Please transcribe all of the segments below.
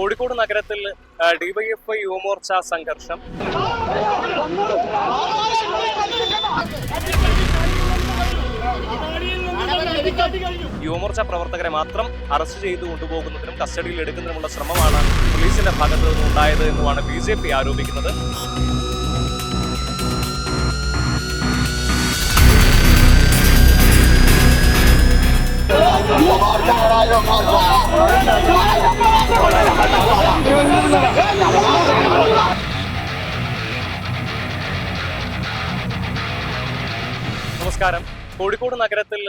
കോഴിക്കോട് നഗരത്തിൽ ഡിവൈഎഫ്ഐ യുവമോർച്ച സംഘർഷം. യുവമോർച്ച പ്രവർത്തകരെ മാത്രം അറസ്റ്റ് ചെയ്തു കൊണ്ടുപോകുന്നതിനും കസ്റ്റഡിയിൽ എടുക്കുന്നതിനുമുള്ള ശ്രമമാണ് പോലീസിന്റെ ഭാഗത്തു നിന്നും ഉണ്ടായത് എന്നുമാണ് ബി ജെ പി ആരോപിക്കുന്നത്. നമസ്കാരം. കോഴിക്കോട് നഗരത്തിൽ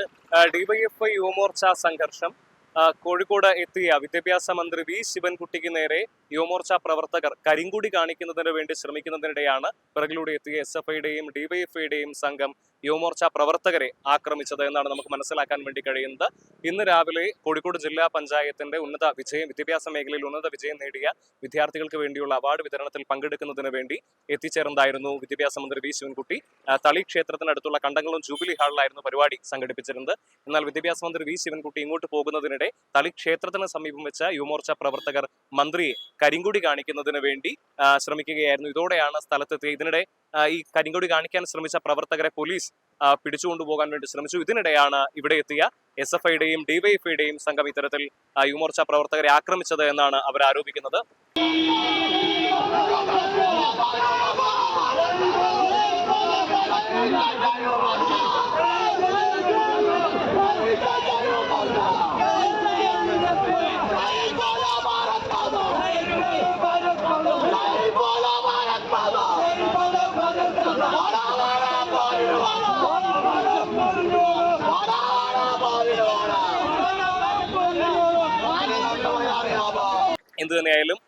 ഡിവൈഎഫ്ഐ യുവമോർച്ച സംഘർഷം. കോഴിക്കോട് എത്തിയ വിദ്യാഭ്യാസ മന്ത്രി വി ശിവൻകുട്ടിക്ക് നേരെ യുവമോർച്ച പ്രവർത്തകർ കരിങ്കുടി കാണിക്കുന്നതിന് വേണ്ടി ശ്രമിക്കുന്നതിനിടെയാണ് പിറകിലൂടെ എത്തിയ എസ് എഫ് ഐയുടെയും ഡിവൈഎഫ്ഐയുടെയും സംഘം യുവമോർച്ച പ്രവർത്തകരെ ആക്രമിച്ചത് എന്നാണ് നമുക്ക് മനസ്സിലാക്കാൻ വേണ്ടി കഴിയുന്നത്. ഇന്ന് രാവിലെ കോഴിക്കോട് ജില്ലാ പഞ്ചായത്തിന്റെ ഉന്നത വിജയം വിദ്യാഭ്യാസ മേഖലയിൽ ഉന്നത വിജയം നേടിയ വിദ്യാർത്ഥികൾക്ക് വേണ്ടിയുള്ള അവാർഡ് വിതരണത്തിൽ പങ്കെടുക്കുന്നതിന് വേണ്ടി എത്തിച്ചേർന്നതായിരുന്നു വിദ്യാഭ്യാസ മന്ത്രി വി ശിവൻകുട്ടി. തളി ക്ഷേത്രത്തിനടുത്തുള്ള കണ്ടങ്ങളും ജൂബിലി ഹാളിലായിരുന്നു പരിപാടി സംഘടിപ്പിച്ചിരുന്നത്. എന്നാൽ വിദ്യാഭ്യാസ മന്ത്രി വി ശിവൻകുട്ടി ഇങ്ങോട്ട് പോകുന്നതിനിടെ തളി ക്ഷേത്രത്തിന് സമീപം വെച്ച യുവമോർച്ച പ്രവർത്തകർ മന്ത്രിയെ കരിങ്കുടി കാണിക്കുന്നതിന് വേണ്ടി ശ്രമിക്കുകയായിരുന്നു. ഇതോടെയാണ് സ്ഥലത്തെത്തിയ ഇതിനിടെ ഈ കരിങ്കുടി കാണിക്കാൻ ശ്രമിച്ച പ്രവർത്തകരെ പോലീസ് പിടിച്ചുകൊണ്ടുപോകാൻ വേണ്ടി ശ്രമിച്ചു. ഇതിനിടെയാണ് ഇവിടെ എത്തിയ എസ് എഫ് ഐയുടെയും ഡിവൈഎഫ്ഐയുടെയും സംഘം ഇത്തരത്തിൽ യുവമോർച്ച പ്രവർത്തകരെ ആക്രമിച്ചത് എന്നാണ് അവർ ആരോപിക്കുന്നത്. എന്ത് തന്നെയായാലും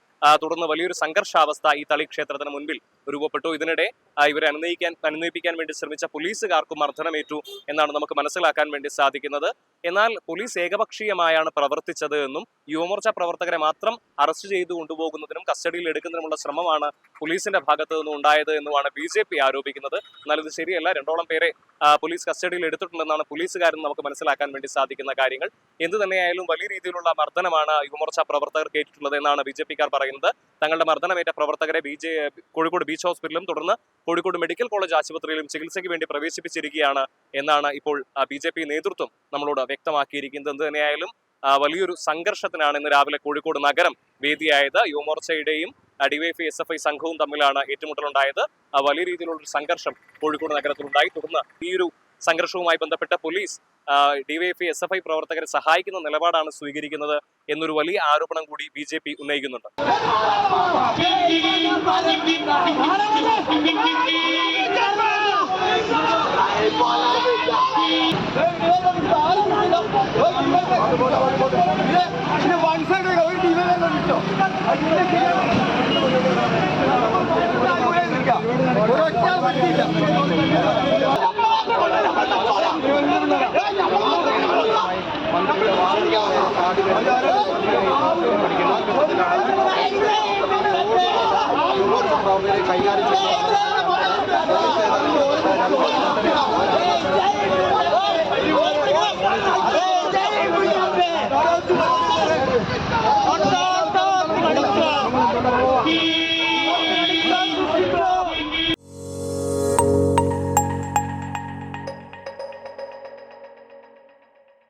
തുടർന്ന് വലിയൊരു സംഘർഷാവസ്ഥ ഈ തളി ക്ഷേത്രത്തിന് മുൻപിൽ രൂപപ്പെട്ടു. ഇതിനിടെ ഇവരെ അനുനയിക്കാൻ അനുനയിപ്പിക്കാൻ വേണ്ടി ശ്രമിച്ച പോലീസുകാർക്കും മർദ്ദനമേറ്റു എന്നാണ് നമുക്ക് മനസ്സിലാക്കാൻ വേണ്ടി സാധിക്കുന്നത്. എന്നാൽ പോലീസ് ഏകപക്ഷീയമായാണ് പ്രവർത്തിച്ചത് എന്നും യുവമോർച്ച പ്രവർത്തകരെ മാത്രം അറസ്റ്റ് ചെയ്തു കൊണ്ടുപോകുന്നതിനും കസ്റ്റഡിയിൽ എടുക്കുന്നതിനുമുള്ള ശ്രമമാണ് പോലീസിന്റെ ഭാഗത്തു നിന്നും ഉണ്ടായത് എന്നുമാണ് ബി ജെ പി ആരോപിക്കുന്നത്. എന്നാൽ ഇത് ശരിയല്ല. രണ്ടോളം പേരെ പോലീസ് കസ്റ്റഡിയിൽ എടുത്തിട്ടുണ്ടെന്നാണ് പോലീസുകാരൻ നമുക്ക് മനസ്സിലാക്കാൻ വേണ്ടി സാധിക്കുന്ന കാര്യങ്ങൾ. എന്ത് തന്നെയായാലും വലിയ രീതിയിലുള്ള മർദ്ദനമാണ് യുവമോർച്ച പ്രവർത്തകർ കേട്ടിട്ടുള്ളത് എന്നാണ് ബി ജെ പിക്കാർ പറയുന്നത്. തങ്ങളുടെ മർദ്ദനമേറ്റ പ്രവർത്തകരെ ബി ജെ കോഴിക്കോട് ബീച്ച് ഹോസ്പിറ്റലിലും തുടർന്ന് കോഴിക്കോട് മെഡിക്കൽ കോളേജ് ആശുപത്രിയിലും ചികിത്സയ്ക്ക് വേണ്ടി പ്രവേശിപ്പിച്ചിരിക്കുകയാണ് എന്നാണ് ഇപ്പോൾ ബി ജെ പി നേതൃത്വം നമ്മളോട് വ്യക്തമാക്കിയിരിക്കുന്നത്. എന്ത് തന്നെയായാലും വലിയൊരു സംഘർഷത്തിനാണ് ഇന്ന് രാവിലെ കോഴിക്കോട് നഗരം വേദിയായത്. യുവമോർച്ചയുടെയും ഡിവൈഎഫ്ഐ എസ് എഫ് ഐ സംഘവും തമ്മിലാണ് ഏറ്റുമുട്ടലുണ്ടായത്. വലിയ രീതിയിലുള്ള സംഘർഷം കോഴിക്കോട് നഗരത്തിലുണ്ടായി. തുടർന്ന് ഈ ഒരു സംഘർഷവുമായി ബന്ധപ്പെട്ട police DYFI S F I പ്രവർത്തകരെ സഹായിക്കുന്ന നിലപാടാണ് സ്വീകരിക്കുന്നത് എന്നൊരു വലിയ ആരോപണം കൂടി ബി ഉന്നയിക്കുന്നുണ്ട്. കൈകാര്യം ചെയ്യുന്നത്